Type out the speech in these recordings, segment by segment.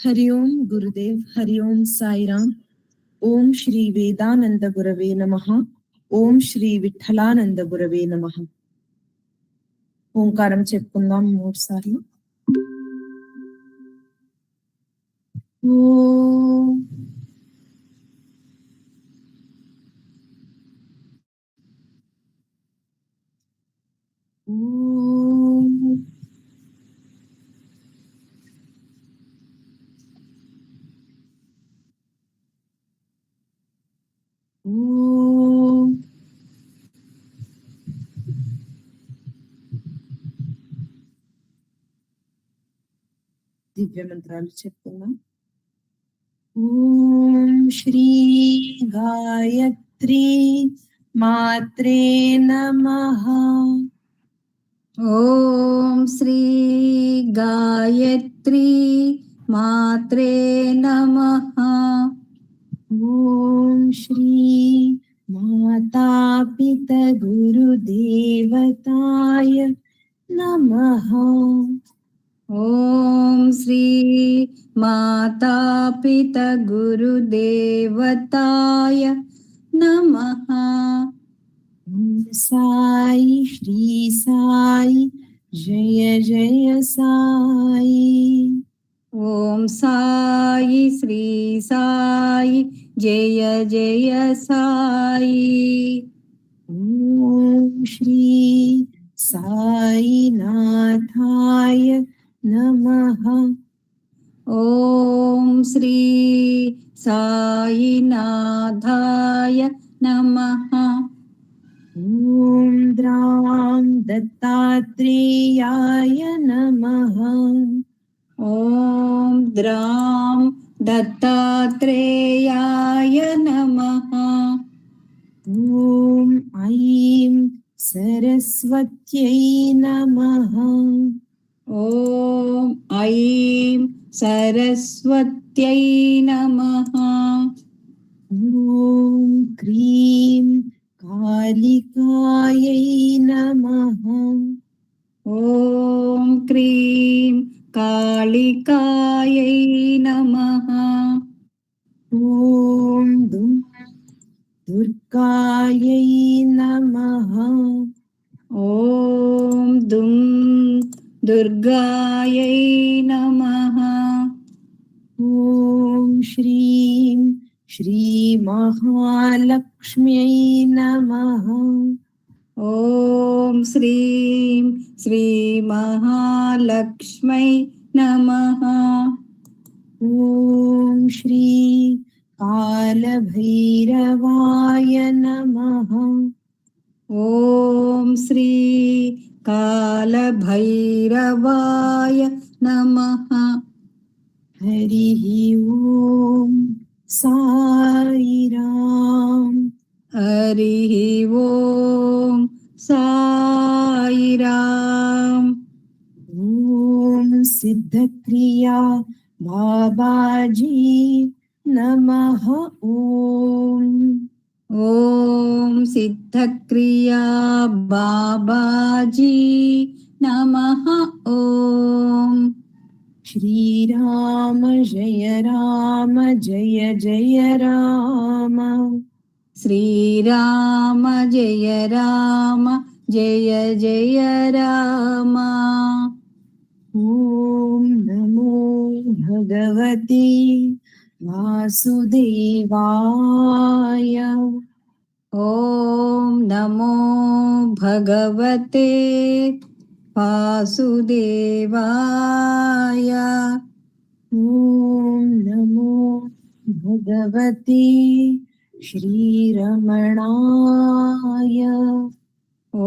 హరి ఓం గురుదేవ్ హరి ఓం సాయిరామ్ ఓం శ్రీ వేదానంద గురవే నమ ఓం శ్రీ విఠలానంద గురవే నమ ఓంకారం చెప్పుకుందాం మూడు సార్లు ఓ దివ్య మంత్రాలు చెప్తున్నాం. ఓం శ్రీ గాయత్రి మాత్రే నమః. ఓం శ్రీ గాయత్రి మాత్రే నమః. ఓం శ్రీ మాతాపిత గురుదేవతాయ నమః. ఓం శ్రీ మాతాపిత గురుదేవతాయ నమః ఓం సాయి శ్రీ సాయి జయ జయ సాయి ఓం సాయి శ్రీ సాయి జయ జయ సాయి ఓం శ్రీ సాయినాథాయ నమః. ఓం శ్రీ సాయినాథాయ నమః. ఓం ద్రాం దత్తాత్రేయాయ నమః. ఓం ద్రాం దత్తాత్రేయాయ నమః. ఓం ఐం సరస్వత్యై నమః ఓం ఐం సరస్వత్యై నమః ఓం క్రీం కాళికాయై నమః ఓం క్రీం కాళికాయై నమః ఓం దుం దుర్గాయై నమః ఓం దుం దుర్గాయై నమః ఓం శ్రీం శ్రీ మహాలక్ష్మ్యై నమః ఓం శ్రీం శ్రీ మహాలక్ష్మై నమః ఓం శ్రీ కాలభైరవాయ నమః ఓం శ్రీ కాలభైరవాయ నమః హరి ఓం సాయిరాం హరి ఓం సాయిరాం ఓం సిద్ధక్రియా బాబాజీ నమః ఓం ఓం సిద్ధక్రియా श्रीराम, जय राम, जय जय राम। श्रीराम, जय राम, जय जय राम। ॐ नमो भगवते वासुदेवाय। ॐ नमो भगवते ఓం నమో భగవతే వాసుదేవాయ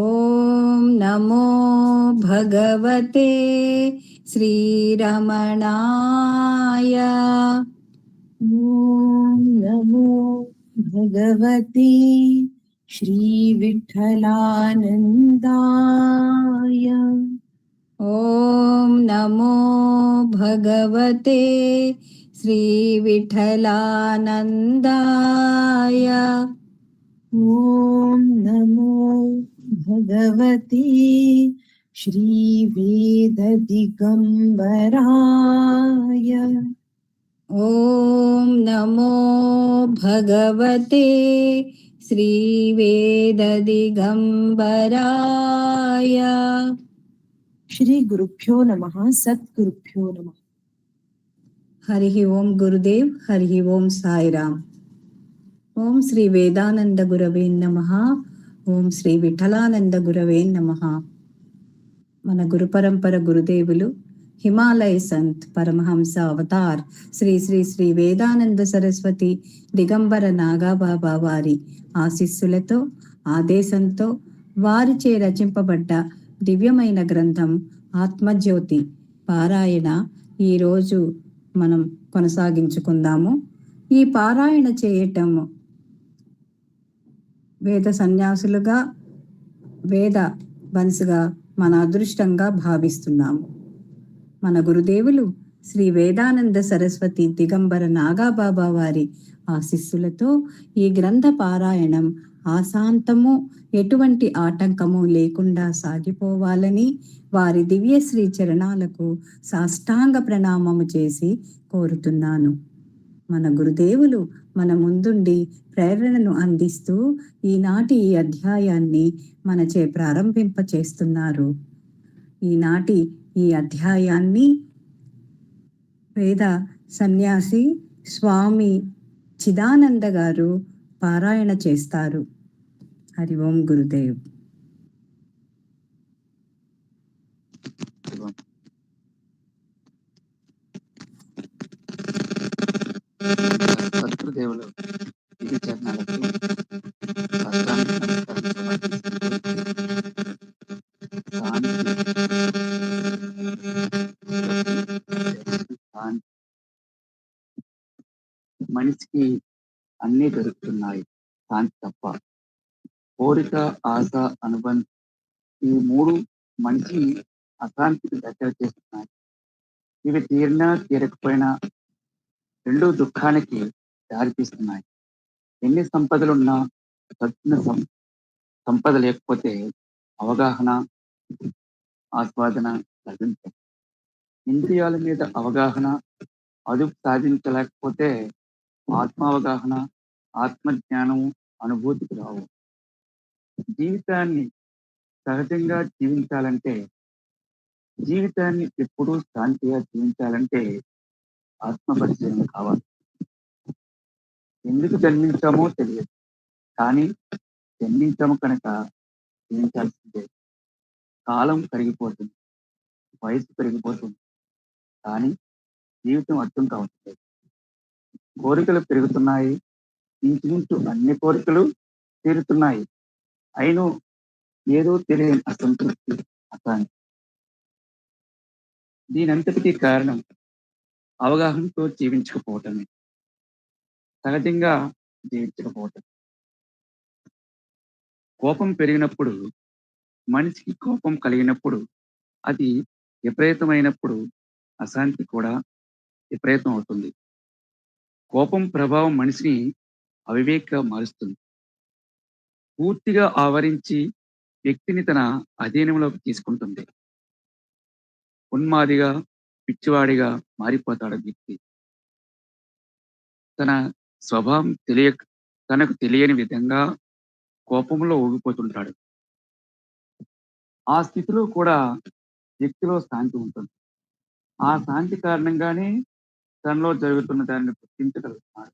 ఓం నమో భగవతి శ్రీరమణాయ ఓం నమో భగవతే శ్రీరమణాయ श्रीविठ्ठलानन्दाय ॐ नमो भगवते श्री श्रीविठ्ठलानन्दाय ॐ नमो भगवते श्रीवेददिगम्बराय ॐ नमो भगवते श्रीवेददिगम्बराय శ్రీ గురుభ్యో నమ సద్గురుభ్యో నమ हरिः ओं गुरुदेव हरिः ओं साईराम ఓం శ్రీ వేదానంద గురవే నమ ఓం శ్రీ విఠలానంద గురవే నమ మన గురు పరంపర గురుదేవులు హిమాలయ సంత్ పరమహంస అవతార్ శ్రీ శ్రీ శ్రీ వేదానంద సరస్వతి దిగంబర నాగాబాబా వారి ఆశీస్సులతో ఆదేశంతో వారిచే రచింపబడ్డ దివ్యమైన గ్రంథం ఆత్మజ్యోతి పారాయణ ఈరోజు మనం కొనసాగించుకుందాము. ఈ పారాయణ చేయటం వేద సన్యాసులుగా వేద బన్స్గా మన అదృష్టంగా భావిస్తున్నాము. మన గురుదేవులు శ్రీ వేదానంద సరస్వతి దిగంబర నాగాబాబా వారి ఆశిస్సులతో ఈ గ్రంథ పారాయణం ఆశాంతము ఎటువంటి ఆటంకము లేకుండా సాగిపోవాలని వారి దివ్యశ్రీ చరణాలకు సాష్టాంగ ప్రణామము చేసి కోరుతున్నాను. మన గురుదేవులు మన ముందుండి ప్రేరణను అందిస్తూ ఈనాటి ఈ అధ్యాయాన్ని మనచే ప్రారంభింప చేస్తున్నారు ఈనాటి ఈ అధ్యాయాన్ని వేద సన్యాసి స్వామి చిదానంద గారు పారాయణ చేస్తారు. హరి ఓం గురుదేవ్. దేవుడు ఇది చరణాలకు తీరినా తీరకపోయినా రెండు దుఃఖానికి దారితీస్తున్నాయి. ఎన్ని సంపదలున్నా తగ్గిన సం సంపద లేకపోతే అవగాహన ఆస్వాదన లభించదు. ఇంద్రియాల మీద అవగాహన అదుపు సాధించలేకపోతే ఆత్మావగాహన ఆత్మజ్ఞానం అనుభూతికి రావు. జీవితాన్ని సహజంగా జీవించాలంటే జీవితాన్ని ఎప్పుడూ శాంతిగా జీవించాలంటే ఆత్మపరిచయం కావాలి. ఎందుకు జన్మించామో తెలియదు. కానీ జన్మించాము కనుక జీవించాల్సిందే. కాలం పెరిగిపోతుంది వయసు పెరిగిపోతుంది. కానీ జీవితం అర్థం కావట్లేదు. కోరికలు పెరుగుతున్నాయి. ఇంచుమించు అన్ని కోరికలు తీరుతున్నాయి. అయినో ఏదో తెలియని అసంతృప్తి అసాంతి దీనంతటికీ కారణం అవగాహనతో జీవించకపోవటమే. సహజంగా జీవించకపోవటం. కోపం పెరిగినప్పుడు మనిషికి కోపం కలిగినప్పుడు అది విపరీతమైనప్పుడు అశాంతి కూడా విపరీతం అవుతుంది. కోపం ప్రభావం మనిషిని అవివేక మారుస్తుంది. పూర్తిగా ఆవరించి వ్యక్తిని తన అధీనంలోకి తీసుకుంటుంది. ఉన్మాదిగా పిచ్చివాడిగా మారిపోతాడు వ్యక్తి తన స్వభావం తెలియ తనకు తెలియని విధంగా కోపంలో ఊగిపోతుంటాడు. ఆ స్థితిలో కూడా వ్యక్తిలో శాంతి ఉంటుంది. ఆ శాంతి కారణంగానే తనలో జరుగుతున్న దాన్ని గుర్తించగలుగుతున్నాడు.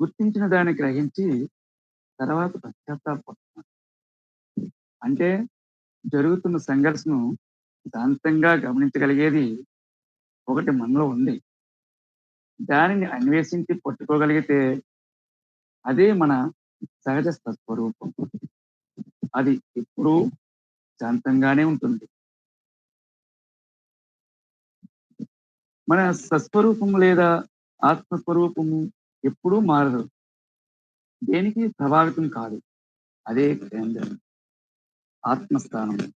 గుర్తించిన దాన్ని గ్రహించి తర్వాత పశ్చాత్తాపడుతున్నాడు అంటే జరుగుతున్న సంఘర్షణను శాంతంగా గమనించగలిగేది ఒకటి మనలో ఉంది. దానిని అన్వేషించి పట్టుకోగలిగితే అదే మన సహజ స్వరూపం అది ఎప్పుడూ శాంతంగానే ఉంటుంది. మన సస్వరూపము లేదా ఆత్మస్వరూపము ఎప్పుడూ మారదు. దేనికి ప్రభావితం కాదు. అదే కేంద్రం. ఆత్మస్థానం.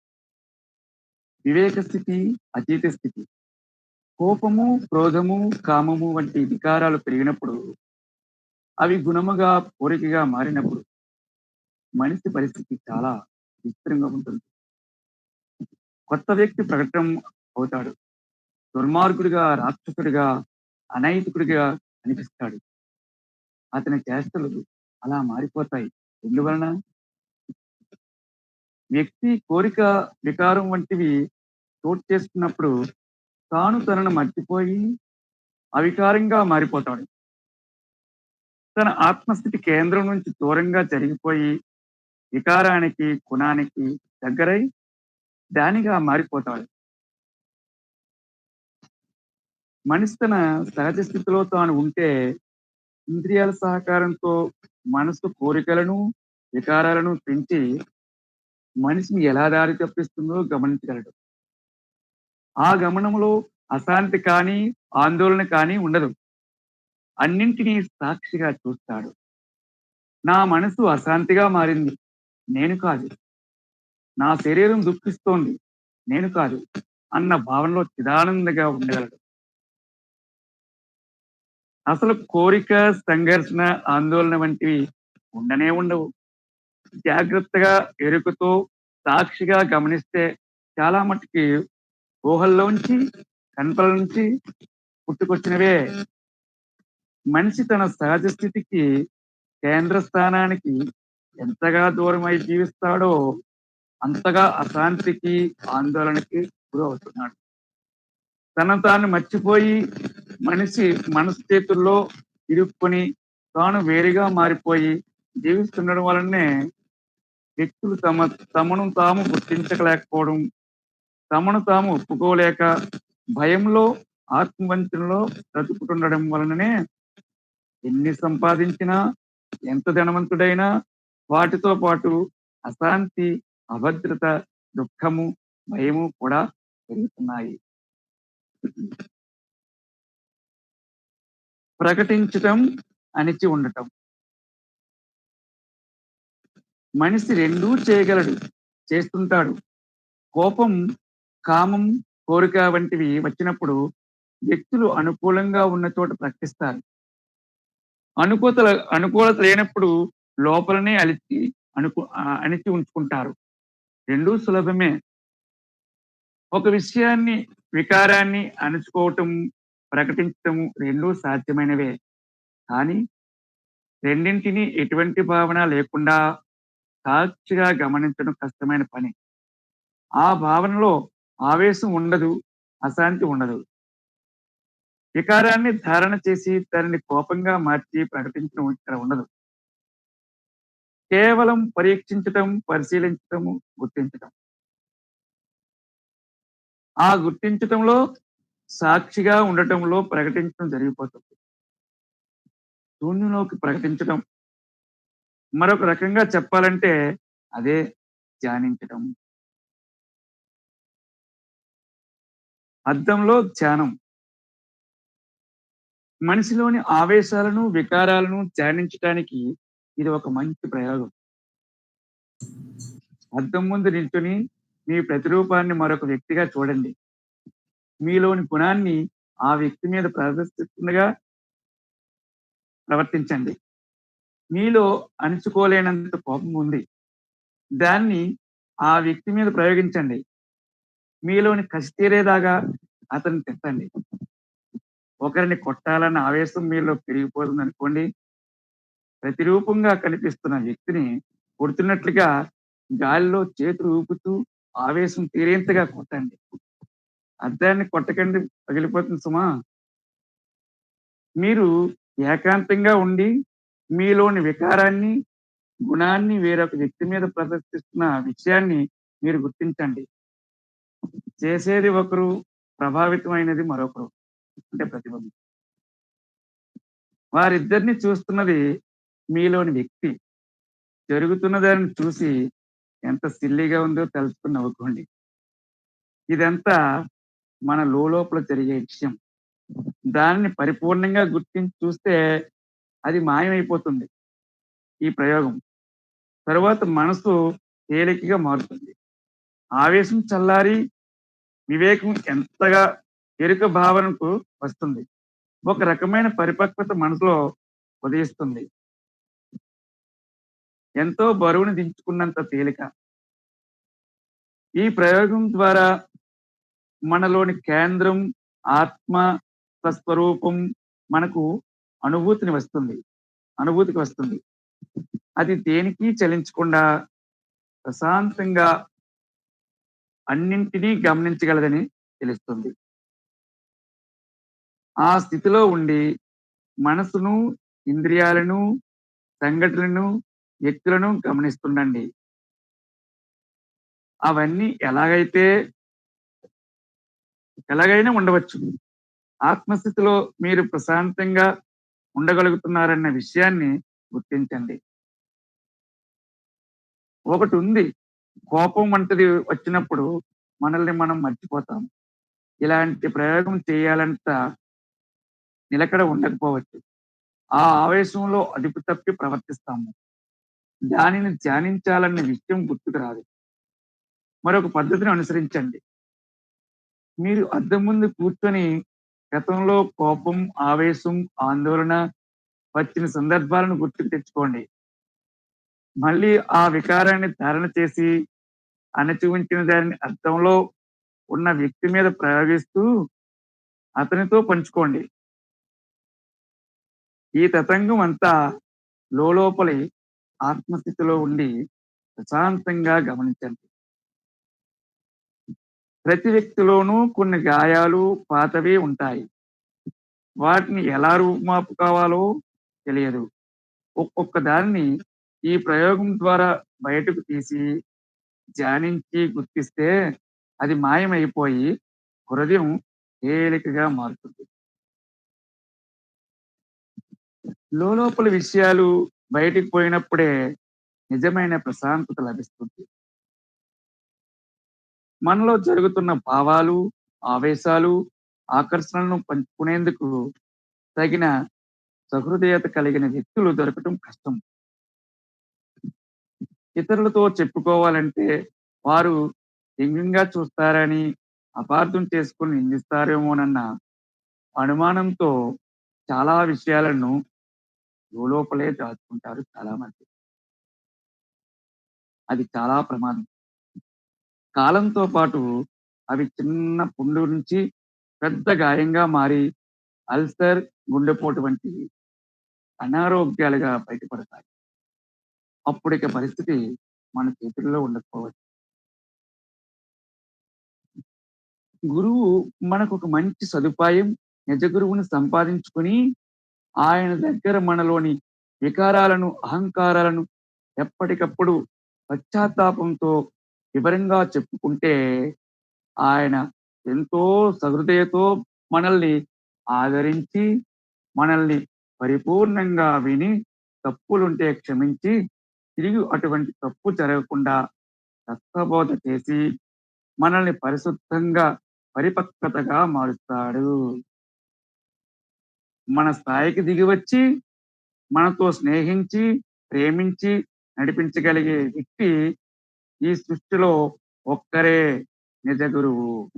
వివేక స్థితి అతీత స్థితి కోపము క్రోధము కామము వంటి వికారాలు పెరిగినప్పుడు అవి గుణముగా కోరికగా మారినప్పుడు మనిషి పరిస్థితి చాలా విచిత్రంగా ఉంటుంది. కొత్త వ్యక్తి ప్రకటన అవుతాడు. దుర్మార్గుడిగా రాక్షసుడిగా అనైతికుడిగా అనిపిస్తాడు. అతని చేష్టలు అలా మారిపోతాయి. ఎందువలన? వ్యక్తి కోరిక వికారం వంటివి చోటు చేసుకున్నప్పుడు తాను తనను మర్చిపోయి అవికారంగా మారిపోతాడు. తన ఆత్మస్థితి కేంద్రం నుంచి దూరంగా జరిగిపోయి వికారానికి గుణానికి దగ్గరై దానిగా మారిపోతాడు. మనిషి తన సహజ స్థితిలో తాను ఉంటే ఇంద్రియాల సహకారంతో మనసు కోరికలను వికారాలను పెంచి మనిషిని ఎలా దారి తప్పిస్తుందో గమనించగలడు. ఆ గమనంలో అశాంతి కానీ ఆందోళన కానీ ఉండదు. అన్నింటినీ సాక్షిగా చూస్తాడు. నా మనసు అశాంతిగా మారింది. నేను కాదు. నా శరీరం దుఃఖిస్తోంది. నేను కాదు అన్న భావనలో చిదానందంగా ఉండగలడు. అసలు కోరిక సంఘర్షణ ఆందోళన వంటివి ఉండనే ఉండవు. జాగ్రత్తగా ఎరుకతో సాక్షిగా గమనిస్తే చాలా మట్టుకి ఊహల్లోంచి కన్పల నుంచి పుట్టుకొచ్చినవే. మనిషి తన సహజ స్థితికి కేంద్ర స్థానానికి ఎంతగా దూరమై జీవిస్తాడో అంతగా అశాంతికి ఆందోళనకి గురవుతున్నాడు తన తాను మర్చిపోయి మనిషి మనస్థితుల్లో ఇరుక్కొని తాను వేరుగా మారిపోయి జీవిస్తుండడం వలనే వ్యక్తులు తమ తమను తాము గుర్తించలేకపోవడం తమను తాము ఒప్పుకోలేక భయంలో ఆత్మవంచనలో బ్రతుకుతుండడం వలననే ఎన్ని సంపాదించినా ఎంత ధనవంతుడైనా వాటితో పాటు అశాంతి అభద్రత దుఃఖము భయము కూడా పెరుగుతున్నాయి. ప్రకటించటం అణిచి ఉండటం. మనిషి రెండూ చేయగలడు చేస్తుంటాడు. కోపం కామం కోరిక వంటివి వచ్చినప్పుడు వ్యక్తులు అనుకూలంగా ఉన్న చోట ప్రకటిస్తారు. అనుకూలత అనుకూలత లేనప్పుడు లోపలనే అలిచి అనుకు అణిచి ఉంచుకుంటారు. రెండూ సులభమే. ఒక విషయాన్ని వికారాన్ని అణుచుకోవటం ప్రకటించటం రెండూ సాధ్యమైనవే. కానీ రెండింటిని ఎటువంటి భావన లేకుండా సాక్షిగా గమనించడం కష్టమైన పని. ఆ భావనలో ఆవేశం ఉండదు అశాంతి ఉండదు. వికారాన్ని ధారణ చేసి దానిని కోపంగా మార్చి ప్రకటించడం ఇక్కడ ఉండదు. కేవలం పరీక్షించటం పరిశీలించటం గుర్తించటం. ఆ గుర్తించటంలో సాక్షిగా ఉండటంలో ప్రకటించడం జరిగిపోతుంది. శూన్యంలోకి ప్రకటించడం మరొక రకంగా చెప్పాలంటే అదే ధ్యానించటం. అర్థంలో ధ్యానం. మనిషిలోని ఆవేశాలను వికారాలను ధ్యానించడానికి ఇది ఒక మంచి ప్రయోగం. అద్దం ముందు నిల్చుని మీ ప్రతిరూపాన్ని మరొక వ్యక్తిగా చూడండి. మీలోని గుణాన్ని ఆ వ్యక్తి మీద ప్రదర్శిస్తుండగా ప్రవర్తించండి. మీలో అణుచుకోలేనంత కోపం ఉంది. దాన్ని ఆ వ్యక్తి మీద ప్రయోగించండి. మీలోని కసి తీరేదాగా అతన్ని తిట్టండి. ఒకరిని కొట్టాలన్న ఆవేశం మీలో పెరిగిపోతుంది అనుకోండి ప్రతిరూపంగా కనిపిస్తున్న వ్యక్తిని కొడుతున్నట్లుగా గాలిలో చేతులు ఊపుతూ ఆవేశం తీరేంతగా కొట్టండి. అద్దాన్ని కొట్టకండి పగిలిపోతుంది సుమా. మీరు ఏకాంతంగా ఉండి మీలోని వికారాన్ని గుణాన్ని వేరొక వ్యక్తి మీద ప్రదర్శిస్తున్న విషయాన్ని మీరు గుర్తించండి. చేసేది ఒకరు ప్రభావితమైనది మరొకరు అంటే ప్రతిబంధం వారిద్దరిని చూస్తున్నది మీలోని వ్యక్తి. జరుగుతున్న దానిని చూసి ఎంత సిల్లీగా ఉందో తెలుసుకుని నవ్వుకోండి. ఇదంతా మన లోపల జరిగే విషయం. దానిని పరిపూర్ణంగా గుర్తించి చూస్తే అది మాయమైపోతుంది ఈ ప్రయోగం. తరువాత మనసు తేలికగా మారుతుంది. ఆవేశం చల్లారి వివేకం ఎంతగా ఎరుక భావనకు వస్తుంది. ఒక రకమైన పరిపక్వత మనసులో ఉదయిస్తుంది. ఎంతో బరువుని దించుకున్నంత తేలిక. ఈ ప్రయోగం ద్వారా మనలోని కేంద్రం ఆత్మ స్వస్వరూపం మనకు అనుభూతిని వస్తుంది. అనుభూతికి వస్తుంది. అది దేనికి చలించకుండా ప్రశాంతంగా అన్నింటినీ గమనించగలదని తెలుస్తుంది. ఆ స్థితిలో ఉండి మనసును ఇంద్రియాలను సంఘటనలను వ్యక్తులను గమనిస్తుండండి. అవన్నీ ఎలాగైతే ఎలాగైనా ఉండవచ్చు. ఆత్మస్థితిలో మీరు ప్రశాంతంగా ఉండగలుగుతున్నారన్న విషయాన్ని గుర్తించండి. ఒకటి ఉంది కోపం వంటిది వచ్చినప్పుడు మనల్ని మనం మర్చిపోతాం. ఇలాంటి ప్రయోగం చేయాలంట నిలకడ ఉండకపోవచ్చు. ఆ ఆవేశంలో అదుపు తప్పి ప్రవర్తిస్తాము. దానిని ధ్యానించాలన్న విషయం గుర్తుకు రాదు. మరొక పద్ధతిని అనుసరించండి. మీరు అద్దం ముందు కూర్చొని గతంలో కోపం ఆవేశం ఆందోళన వచ్చిన సందర్భాలను గుర్తుకు తెచ్చుకోండి. మళ్ళీ ఆ వికారాన్ని ధారణ చేసి అణచి ఉంచిన దానిని అర్థంలో ఉన్న వ్యక్తి మీద ప్రయోగిస్తూ అతనితో పంచుకోండి. ఈ తతంగం అంతా లోపలి ఆత్మస్థితిలో ఉండి ప్రశాంతంగా గమనించండి. ప్రతి వ్యక్తిలోనూ కొన్ని గాయాలు పాతవి ఉంటాయి. వాటిని ఎలా రూపుమాపు కావాలో తెలియదు. ఒక్కొక్క దాన్ని ఈ ప్రయోగం ద్వారా బయటకు తీసి ధ్యానించి గుర్తిస్తే అది మాయమైపోయి హృదయం తేలికగా మారుతుంది. లోపల విషయాలు బయటికి పోయినప్పుడే నిజమైన ప్రశాంతత లభిస్తుంది. మనలో జరుగుతున్న భావాలు ఆవేశాలు ఆకర్షణలను పంచుకునేందుకు తగిన సహృదయత కలిగిన వ్యక్తులు దొరకటం కష్టం. ఇతరులతో చెప్పుకోవాలంటే వారు వ్యంగ్యంగా చూస్తారని అపార్థం చేసుకుని నిందిస్తారేమోనన్న అనుమానంతో చాలా విషయాలను లోపలే దాచుకుంటారు చాలా మంది అది చాలా ప్రమాదం. కాలంతో పాటు అవి చిన్న పుండు నుంచి పెద్ద గాయంగా మారి అల్సర్ గుండెపోటు వంటి అనారోగ్యాలుగా బయటపడతాయి. అప్పుడిక పరిస్థితి మన చేతుల్లో ఉండకపోవచ్చు. గురువు మనకు ఒక మంచి సదుపాయం నిజ గురువుని సంపాదించుకొని ఆయన దగ్గర మనలోని వికారాలను అహంకారాలను ఎప్పటికప్పుడు పశ్చాత్తాపంతో వివరంగా చెప్పుకుంటే ఆయన ఎంతో సహృదయతో మనల్ని ఆదరించి మనల్ని పరిపూర్ణంగా విని తప్పులుంటే క్షమించి తిరిగి అటువంటి తప్పు జరగకుండా తత్వబోధ చేసి మనల్ని పరిశుద్ధంగా పరిపక్వతగా మారుస్తాడు. మన స్థాయికి దిగి వచ్చి మనతో స్నేహించి ప్రేమించి నడిపించగలిగే వ్యక్తి ఈ సృష్టిలో ఒక్కరే నిజ గురువు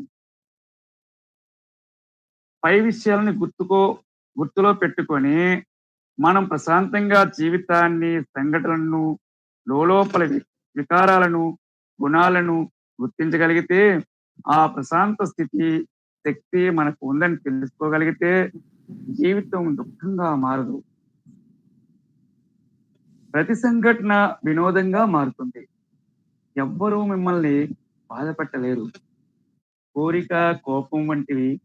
పై విషయాలని గుర్తుకో గుర్తులో పెట్టుకొని మనం ప్రశాంతంగా జీవితాన్ని సంఘటనలను లోపల వికారాలను గుణాలను గుర్తించగలిగితే ఆ ప్రశాంత స్థితి శక్తి మనకు ఉందని తెలుసుకోగలిగితే జీవితం దుఃఖంగా మారదు. ప్రతి సంఘటన వినోదంగా మారుతుంది. ఎవ్వరూ మిమ్మల్ని బాధపెట్టలేరు. కోరిక కోపం వంటివి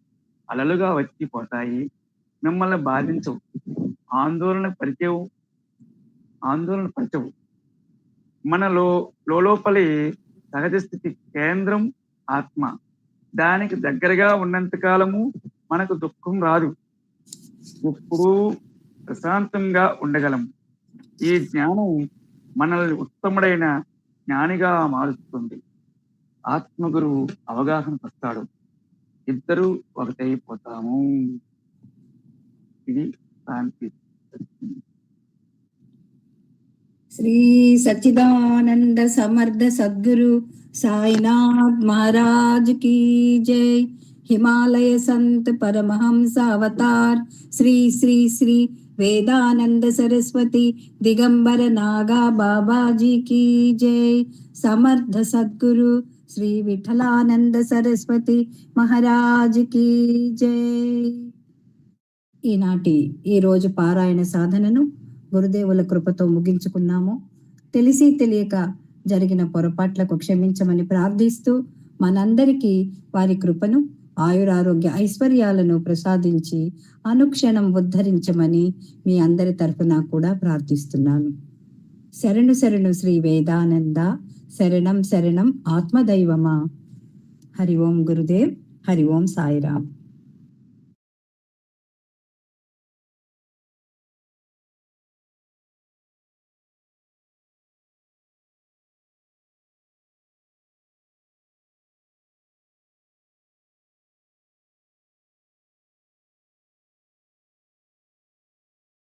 అలలుగా వచ్చి పోతాయి. మిమ్మల్ని బాధించవు. ఆందోళన పరిచవు ఆందోళన పరిచవు. మనలో లోపలి సహజ స్థితి కేంద్రం ఆత్మ. దానికి దగ్గరగా ఉన్నంత కాలము మనకు దుఃఖం రాదు. ఎప్పుడూ ప్రశాంతంగా ఉండగలము. ఈ జ్ఞానం మనల్ని ఉత్తముడైన జ్ఞానిగా మారుస్తుంది ఆత్మగురువు అవగాహన వస్తాడు ఇద్దరు ఒకటైపోతాము. ఇది శాంతి. శ్రీ సచిదానంద సమర్థ సద్గురు సాయినాథ్ మహారాజ్ కీ జై. హిమాలయ సంత్ పరమహంస అవతార్. శ్రీ శ్రీ శ్రీ వేదానంద సరస్వతి దిగంబర నాగా బాబాజీకి జై. సమర్థ సద్గురు శ్రీ విఠలానంద సరస్వతి మహారాజుకి జై. ఈనాటి ఈరోజు పారాయణ సాధనను గురుదేవుల కృపతో ముగించుకున్నాము. తెలిసి తెలియక జరిగిన పొరపాట్లకు క్షమించమని ప్రార్థిస్తూ మనందరికీ వారి కృపను ఆయురారోగ్య ఐశ్వర్యాలను ప్రసాదించి అనుక్షణం ఉద్ధరించమని మీ అందరి తరఫున కూడా ప్రార్థిస్తున్నాను. శరణు శరణు శ్రీ వేదానంద శరణం శరణం ఆత్మదైవమా. హరి ఓం గురుదేవ్ హరి ఓం సాయిరామ్.